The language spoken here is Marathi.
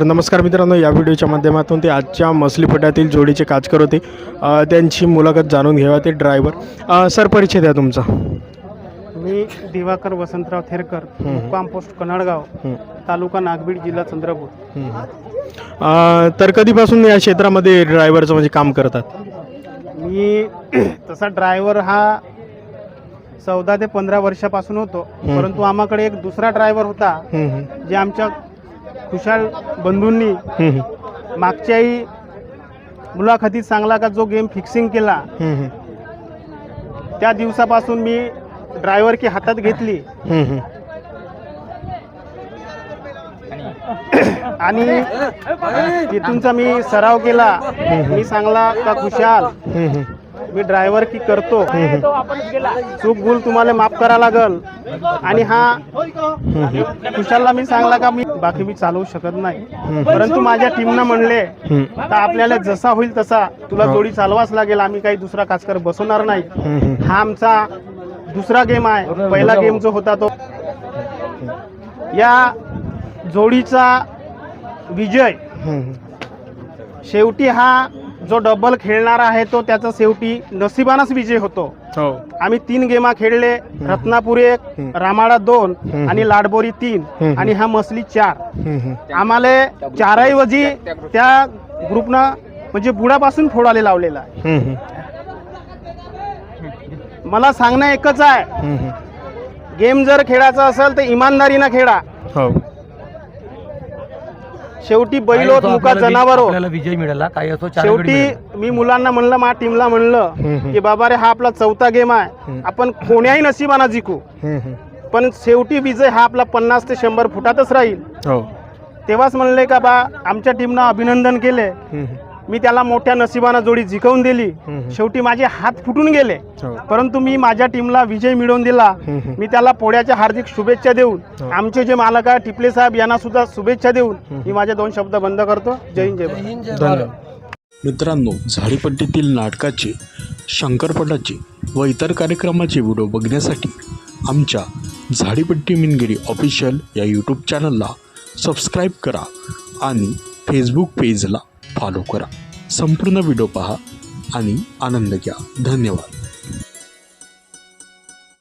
तर नमस्कार मित्रांनो या व्हिडिओच्या माध्यमातून ते आजच्या मसलीपटातील जोडीचे काचकर होते. त्यांची मुलाखत जाणून घ्यावा ते ड्रायव्हर सर परिचय द्या तुमचा. मी दिवाकर वसंतराव थेरकर मुक्काम पोस्ट कन्नडगाव हं, तालुका नागबीड जिल्हा चंद्रपूर. तर कधीपासून या क्षेत्रामध्ये ड्रायव्हरचं म्हणजे काम करतात? मी तसा ड्रायव्हर हा चौदा ते पंधरा वर्षापासून होतो. परंतु आम्हाकडे एक दुसरा ड्रायव्हर होता जे आमच्या खुशाल बंधूंनी मागच्याही मुलाखतीत सांगला का जो गेम फिक्सिंग केला त्या दिवसापासून मी ड्रायव्हर की हातात घेतली. आणि तिथूनचा मी सराव केला. मी सांगला का खुशाल मी ड्रायव्हर की करतो. चूक भूल तुम्हाला माफ करा लागल. आणि हा खुशालला मी सांगला का मी बाकी मी चालवू शकत नाही. परंतु माझ्या टीमनं म्हणले का आपल्याला जसा होईल तसा तुला हो. जोडी चालवाच लागेल आम्ही काही दुसरा काचकर बसवणार नाही. हं, आमचा दुसरा गेम आहे. पहिला गेम जो होता तो. या जोडीचा विजय. शेवटी हा जो डबल खेळणार आहे तो त्याचा शेवटी नशिबानच विजय होतो हो आम्ही तीन गेमा खेळले रत्नापूर एक. रामाडा दोन. आणि लाडबोरी तीन. आणि हा मसली चार. आम्हाला चारऐवजी त्या ग्रुपनं म्हणजे बुडापासून फोडाले लावलेला आहे. मला सांगणं एकच आहे. गेम जर खेळायचा असेल तर इमानदारीनं खेळा हो शेवटी बैलोत असो मुका जनावर हो. आपल्याला विजय मिळाला काही असो चार गडी शेवटी मिळाले. मी मुलांना म्हणलं माझ्या टीमला म्हणलं. की बाबा रे हा आपला चौथा गेम आहे हं. आपण कोण्याही नशिबाना जिंकू. पण शेवटी विजय हा आपला पन्नास ते शंभर फुटातच राहील हो तेव्हाच म्हणले का बा आमच्या टीमनं अभिनंदन केले. मी त्याला मोठ्या नशिबानं जोडी जिंकवून दिली. शेवटी माझे हात फुटून गेले हो परंतु मी माझ्या टीमला विजय मिळवून दिला. मी त्याला पोळ्याच्या हार्दिक शुभेच्छा देऊन हो. आमचे जे मालक आहे टिपले साहेब यांना सुद्धा शुभेच्छा देऊन. मी माझे दोन शब्द बंद करतो जय हिंद जय भारत. धन्यवाद मित्रांनो झाडीपट्टीतील नाटकाचे शंकरपटाचे व इतर कार्यक्रमाचे व्हिडिओ बघण्यासाठी आमच्या झाडीपट्टी मिनगिरी ऑफिशियल या यूट्यूब चॅनलला सबस्क्राईब करा आणि फेसबुक पेजला फॉलो करा. संपूर्ण व्हिडिओ पहा आणि आनंद घ्या. धन्यवाद.